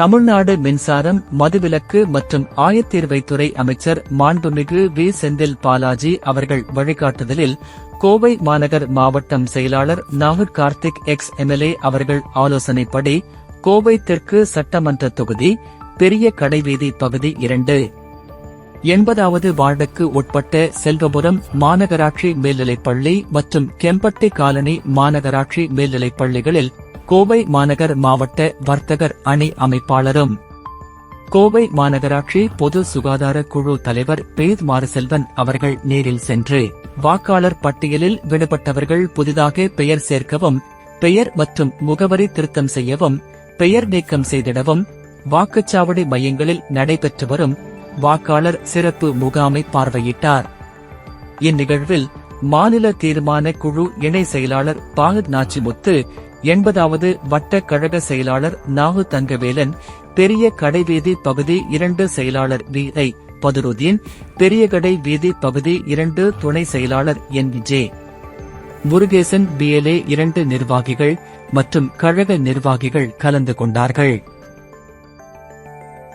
தமிழ்நாடு மின்சாரம் மதுவிலக்கு மற்றும் ஆயத்தீர்வைத்துறை அமைச்சர் மாண்புமிகு வி. செந்தில் பாலாஜி அவர்கள் வழிகாட்டுதலில் கோவை மாநகர் மாவட்டம் செயலாளர் நாகூர் கார்த்திக் எக்ஸ் எம்எல்ஏ அவர்கள் ஆலோசனைப்படி கோவை தெற்கு சட்டமன்ற தொகுதி பெரிய கடைவீதி பகுதி இரண்டு. எண்பதாவது வார்டுக்கு உட்பட்ட செல்வபுரம் மாநகராட்சி மேல்நிலைப்பள்ளி மற்றும் கெம்பட்டி காலனி மாநகராட்சி மேல்நிலைப் பள்ளிகளில் கோவை மாநகர் மாவட்ட வர்த்தகர் அணி அமைப்பாளரும். கோவை மாநகராட்சி பொது சுகாதார குழு தலைவர் பேத் மாரசெல்வன் அவர்கள் நேரில் சென்று வாக்காளர் பட்டியலில் விடுபட்டவர்கள் புதிதாக பெயர் சேர்க்கவும் பெயர் மற்றும் முகவரி திருத்தம் செய்யவும் பெயர் நீக்கம் செய்திடவும் வாக்குச்சாவடி மையங்களில் நடைபெற்று வரும் வாக்காளர் சிறப்பு முகாமை பார்வையிட்டார். இந்நிகழ்வில் மாநில தீர்மான குழு இணை செயலாளர் பாகத் நாச்சிமுத்து எண்பதாவது வட்ட கழக செயலாளர் நாகு தங்கவேலன் பெரிய கடைவீதி பகுதி இரண்டு செயலாளர் வி. ஐ. பதுருதீன் பெரியகடை வீதி பகுதி இரண்டு துணை செயலாளர் என். ஜே. முருகேசன் பிஎல்ஏ இரண்டு நிர்வாகிகள் மற்றும் கழக நிர்வாகிகள் கலந்து கொண்டார்கள்.